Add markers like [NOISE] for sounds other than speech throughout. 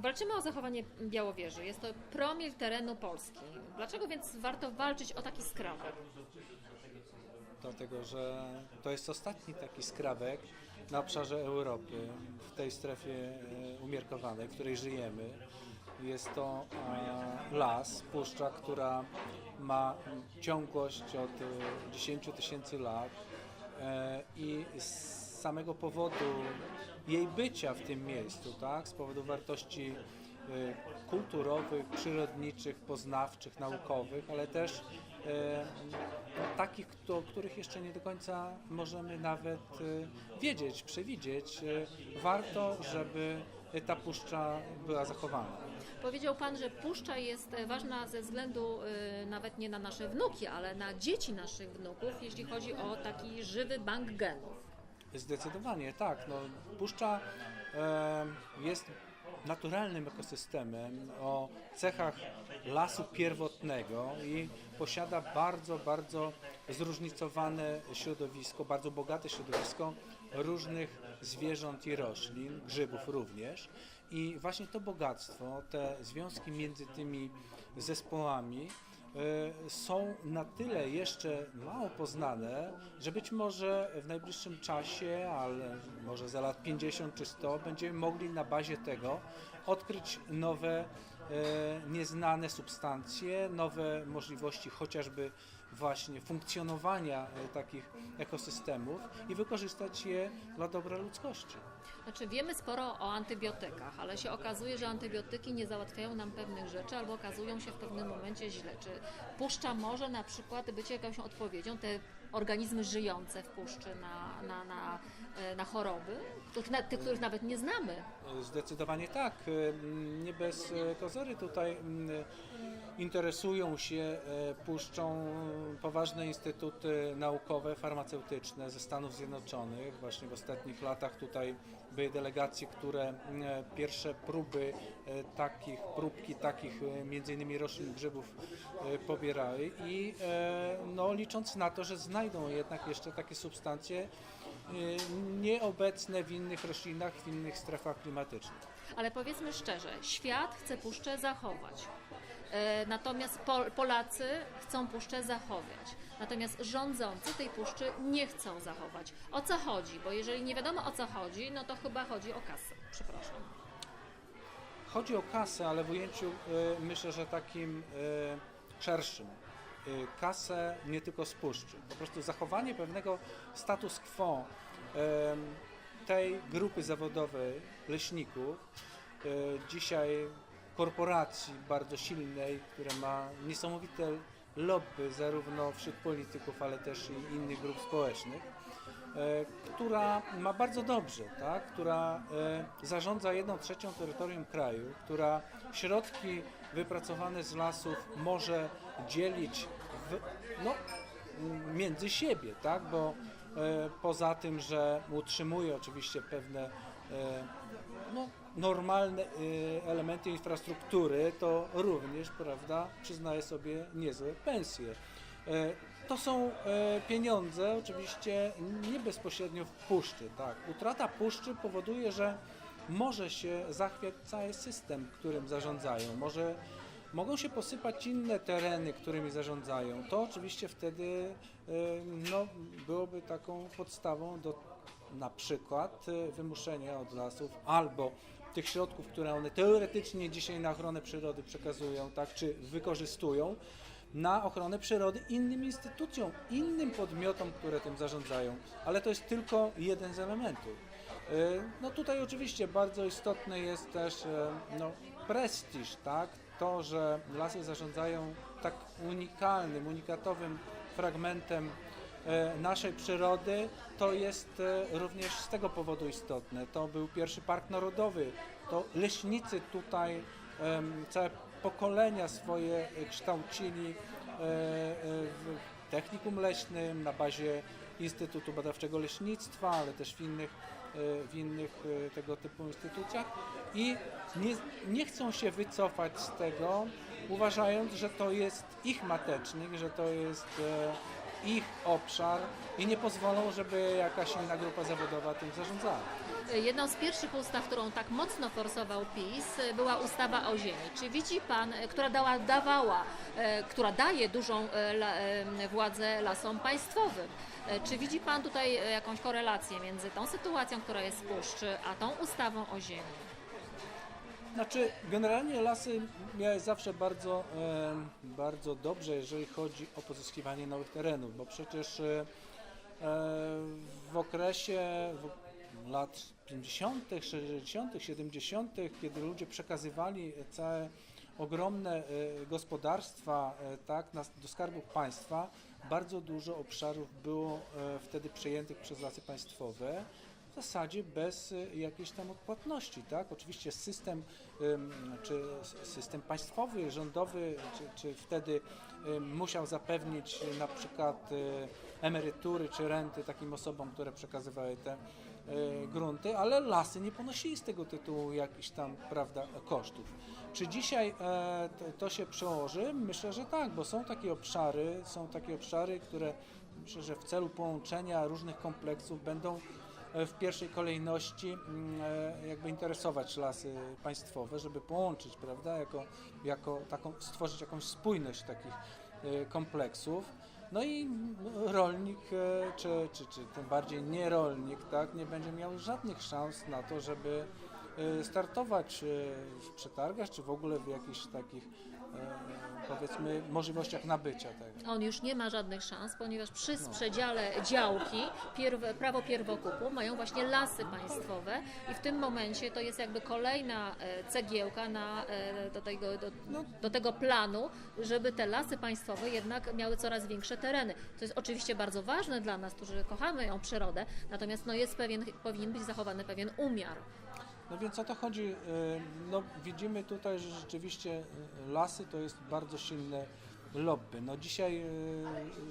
Walczymy o zachowanie Białowieży. Jest to promil terenu Polski. Dlaczego więc warto walczyć o taki skrawek? dlatego że to jest ostatni taki skrawek na obszarze Europy, w tej strefie e, umiarkowanej, w której żyjemy. Jest to e, las, puszcza, która ma ciągłość od e, 10 tysięcy lat e, i z samego powodu jej bycia w tym miejscu, tak, z powodu wartości e, kulturowych, przyrodniczych, poznawczych, naukowych, ale też e, takich, kto, których jeszcze nie do końca możemy nawet e, wiedzieć, przewidzieć. Warto, żeby ta puszcza była zachowana. Powiedział Pan, że puszcza jest e, ważna ze względu nawet nie na nasze wnuki, ale na dzieci naszych wnuków, jeśli chodzi o taki żywy bank genów. Zdecydowanie tak. No, puszcza e, jest naturalnym ekosystemem o cechach lasu pierwotnego i posiada bardzo, bardzo zróżnicowane środowisko, bardzo bogate środowisko różnych zwierząt i roślin, grzybów również. I właśnie to bogactwo, te związki między tymi zespołami są na tyle jeszcze mało poznane, że być może w najbliższym czasie, ale może za lat 50 czy 100, będziemy mogli na bazie tego odkryć nowe, e, nieznane substancje, nowe możliwości chociażby właśnie funkcjonowania e, takich ekosystemów i wykorzystać je dla dobra ludzkości. Znaczy wiemy sporo o antybiotykach, ale się okazuje, że antybiotyki nie załatwiają nam pewnych rzeczy albo okazują się w pewnym momencie źle. Czy puszcza może na przykład być jakąś odpowiedzią, te organizmy żyjące w puszczy na, na, na, e, na choroby, których, na, tych, których nawet nie znamy? Zdecydowanie tak. Nie bez e, kozery tutaj interesują się e, puszczą poważne instytuty naukowe, farmaceutyczne ze Stanów Zjednoczonych. Właśnie w ostatnich latach tutaj były delegacje, które pierwsze próby e, takich, próbki takich e, między innymi roślin grzybów e, pobierały i e, no, licząc na to, że znajdą jednak jeszcze takie substancje e, nieobecne w innych roślinach, w innych strefach klimatycznych. Ale powiedzmy szczerze, świat chce puszczę zachować. E, Natomiast Pol- Polacy chcą puszczę zachować. Natomiast rządzący tej puszczy nie chcą zachować. O co chodzi? Bo jeżeli nie wiadomo o co chodzi, no to chyba chodzi o kasę. Przepraszam. Chodzi o kasę, ale w ujęciu y, myślę, że takim y, szerszym. Y, kasę nie tylko z. Po prostu zachowanie pewnego status quo tej grupy zawodowej leśników, y, dzisiaj korporacji bardzo silnej, która ma niesamowite lobby zarówno wśród polityków, ale też i innych grup społecznych, która ma bardzo dobrze, tak? która e, zarządza jedną trzecią terytorium kraju, która środki wypracowane z lasów może dzielić w, no, między siebie, tak? bo e, poza tym, że utrzymuje oczywiście pewne e, no, normalne e, elementy infrastruktury, to również, prawda, przyznaje sobie niezłe pensje. To są e, pieniądze oczywiście nie bezpośrednio w puszczy. Tak. Utrata puszczy powoduje, że może się zachwiać cały system, którym zarządzają. Może mogą się posypać inne tereny, którymi zarządzają. To oczywiście wtedy e, no, byłoby taką podstawą do na przykład e, wymuszenia od lasów albo tych środków, które one teoretycznie dzisiaj na ochronę przyrody przekazują, tak, czy wykorzystują, na ochronę przyrody innym instytucjom, innym podmiotom, które tym zarządzają. Ale to jest tylko jeden z elementów. E, No tutaj oczywiście bardzo istotny jest też e, no, prestiż, tak? To, że lasy zarządzają tak unikalnym, unikatowym fragmentem e, naszej przyrody, to jest również z tego powodu istotne. To był pierwszy park narodowy, to leśnicy tutaj całe pokolenia swoje kształcili e, e, w technikum leśnym na bazie Instytutu Badawczego Leśnictwa, ale też w innych, e, w innych tego typu instytucjach. I nie, nie chcą się wycofać z tego, uważając, że to jest ich matecznik, że to jest ich obszar i nie pozwolą, żeby jakaś inna grupa zawodowa tym zarządzała. Jedną z pierwszych ustaw, którą tak mocno forsował PiS, była ustawa o ziemi. Czy widzi Pan, e, która dała, dawała, e, która daje dużą e, władzę lasom państwowym? Czy widzi Pan tutaj jakąś korelację między tą sytuacją, która jest w puszczy, a tą ustawą o ziemi? Znaczy, generalnie lasy miały zawsze bardzo, bardzo dobrze, jeżeli chodzi o pozyskiwanie nowych terenów, bo przecież e, w okresie lat 50., 60., 70., kiedy ludzie przekazywali całe ogromne e, gospodarstwa e, tak, na, do skarbu państwa, bardzo dużo obszarów było wtedy przejętych przez lasy państwowe w zasadzie bez y, jakiejś tam odpłatności, tak? Oczywiście system, czy system państwowy, rządowy, czy, czy wtedy musiał zapewnić y, na przykład y, emerytury czy renty takim osobom, które przekazywały te grunty, ale lasy nie ponosili z tego tytułu jakichś tam, prawda, kosztów. Czy dzisiaj e, to, się przełoży? Myślę, że tak, bo są takie obszary, są takie obszary, które myślę, że w celu połączenia różnych kompleksów będą w pierwszej kolejności mm, e, jakby interesować lasy państwowe, żeby połączyć, prawda, jako, jako taką, stworzyć jakąś spójność takich e, kompleksów. No i rolnik, e, czy, czy, czy tym bardziej nie rolnik, tak, nie będzie miał żadnych szans na to, żeby e, startować e, w przetargach, czy w ogóle w jakichś takich, e, powiedzmy, możliwościach nabycia tego. On już nie ma żadnych szans, ponieważ przy sprzedziale działki pierw, prawo pierwokupu mają właśnie lasy państwowe i w tym momencie to jest jakby kolejna e, cegiełka na, e, do, tego, do, do tego planu, żeby te lasy państwowe jednak miały coraz większe tereny. To jest oczywiście bardzo ważne dla nas, którzy kochamy ją przyrodę, natomiast no jest pewien, powinien być zachowany pewien umiar. No więc o to chodzi. y, No, widzimy tutaj, że rzeczywiście y, lasy to jest bardzo silne lobby. No, dzisiaj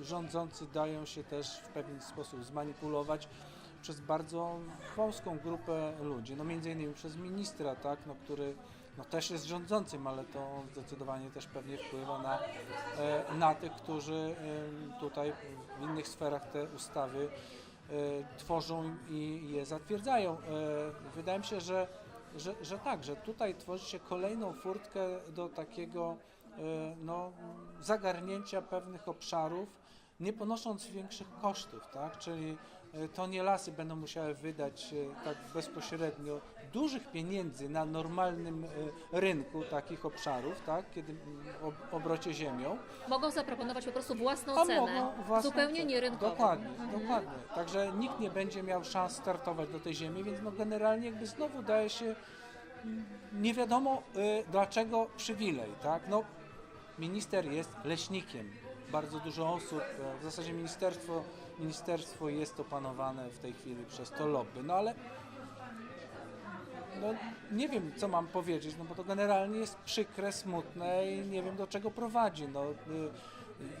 y, rządzący dają się też w pewien sposób zmanipulować przez bardzo wąską grupę ludzi. No między innymi przez ministra, tak, no, który no, też jest rządzącym, ale to zdecydowanie też pewnie wpływa na, e, na tych, którzy tutaj w innych sferach te ustawy e, tworzą i je zatwierdzają. E, Wydaje mi się, że, że, że tak, że tutaj tworzy się kolejną furtkę do takiego e, no, zagarnięcia pewnych obszarów, nie ponosząc większych kosztów, tak? Czyli e, to nie lasy będą musiały wydać e, tak bezpośrednio dużych pieniędzy na normalnym e, rynku takich obszarów, tak? Kiedy ob- obrocie ziemią, Mogą zaproponować po prostu własną a cenę, własną zupełnie cenę. nierynkową. Dokładnie, dokładnie. Także nikt nie będzie miał szans startować do tej ziemi, więc no generalnie jakby znowu daje się nie wiadomo y, dlaczego przywilej, tak? No, minister jest leśnikiem. Bardzo dużo osób, e, w zasadzie ministerstwo, ministerstwo jest opanowane w tej chwili przez to lobby, no ale no, nie wiem, co mam powiedzieć, no bo to generalnie jest przykre, smutne i nie wiem, do czego prowadzi. No, y,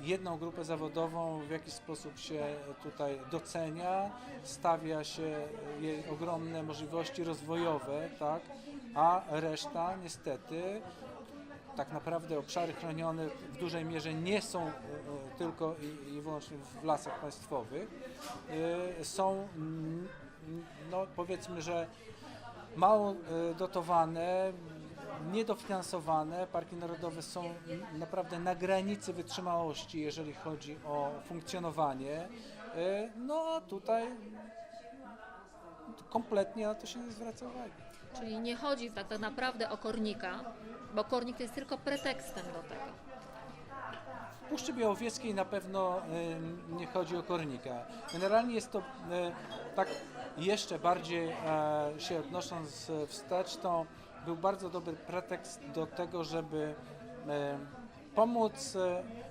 jedną grupę zawodową w jakiś sposób się tutaj docenia, stawia się jej ogromne możliwości rozwojowe, tak, a reszta niestety tak naprawdę obszary chronione w dużej mierze nie są y, y, tylko i, wyłącznie w lasach państwowych, y, są no powiedzmy, że mało e, dotowane, niedofinansowane. Parki narodowe są naprawdę na granicy wytrzymałości, jeżeli chodzi o funkcjonowanie. E, No a tutaj kompletnie na to się nie zwraca uwagi. Czyli nie chodzi tak, naprawdę o kornika, bo kornik to jest tylko pretekstem do tego. W Puszczy Białowieskiej na pewno e, nie chodzi o kornika. Generalnie jest to e, tak jeszcze bardziej e, się odnosząc e, wstecz, to był bardzo dobry pretekst do tego, żeby pomóc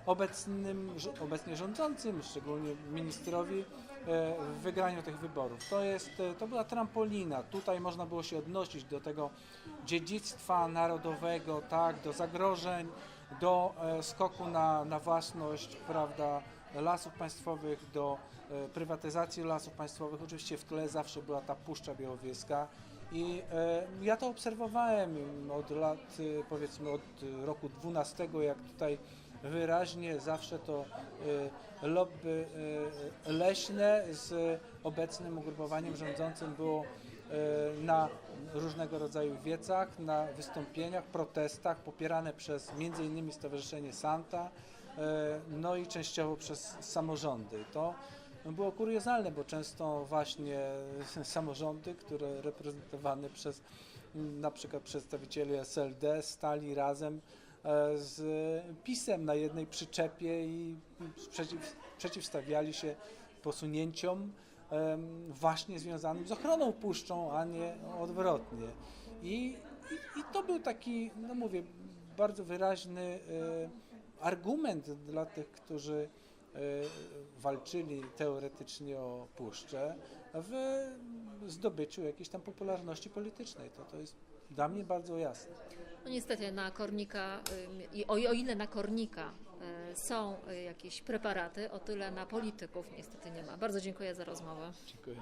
obecnym, obecnie rządzącym, szczególnie ministrowi, w wygraniu tych wyborów. To, jest, e, to była trampolina. Tutaj można było się odnosić do tego dziedzictwa narodowego, tak, do zagrożeń, do e, skoku na, na własność, prawda, lasów państwowych, do e, prywatyzacji lasów państwowych. Oczywiście w tle zawsze była ta Puszcza Białowieska i e, ja to obserwowałem od lat, e, powiedzmy od roku 12, jak tutaj wyraźnie zawsze to y, lobby y, leśne z obecnym ugrupowaniem rządzącym było y, na różnego rodzaju wiecach, na wystąpieniach, protestach popierane przez m.in. Stowarzyszenie Santa, no i częściowo przez samorządy. To było kuriozalne, bo często właśnie [LAUGHS] samorządy, które reprezentowane przez na przykład przedstawicieli SLD stali razem z PiSem na jednej przyczepie i przeciw, przeciwstawiali się posunięciom właśnie związanym z ochroną puszczą, a nie odwrotnie. I, i, i to był taki, no mówię, bardzo wyraźny e, argument dla tych, którzy e, walczyli teoretycznie o puszczę w zdobyciu jakiejś tam popularności politycznej. To, to jest dla mnie bardzo jasne. No niestety na kornika, o, o ile na kornika y, są y, jakieś preparaty, o tyle na polityków niestety nie ma. Bardzo dziękuję za rozmowę. Dziękuję.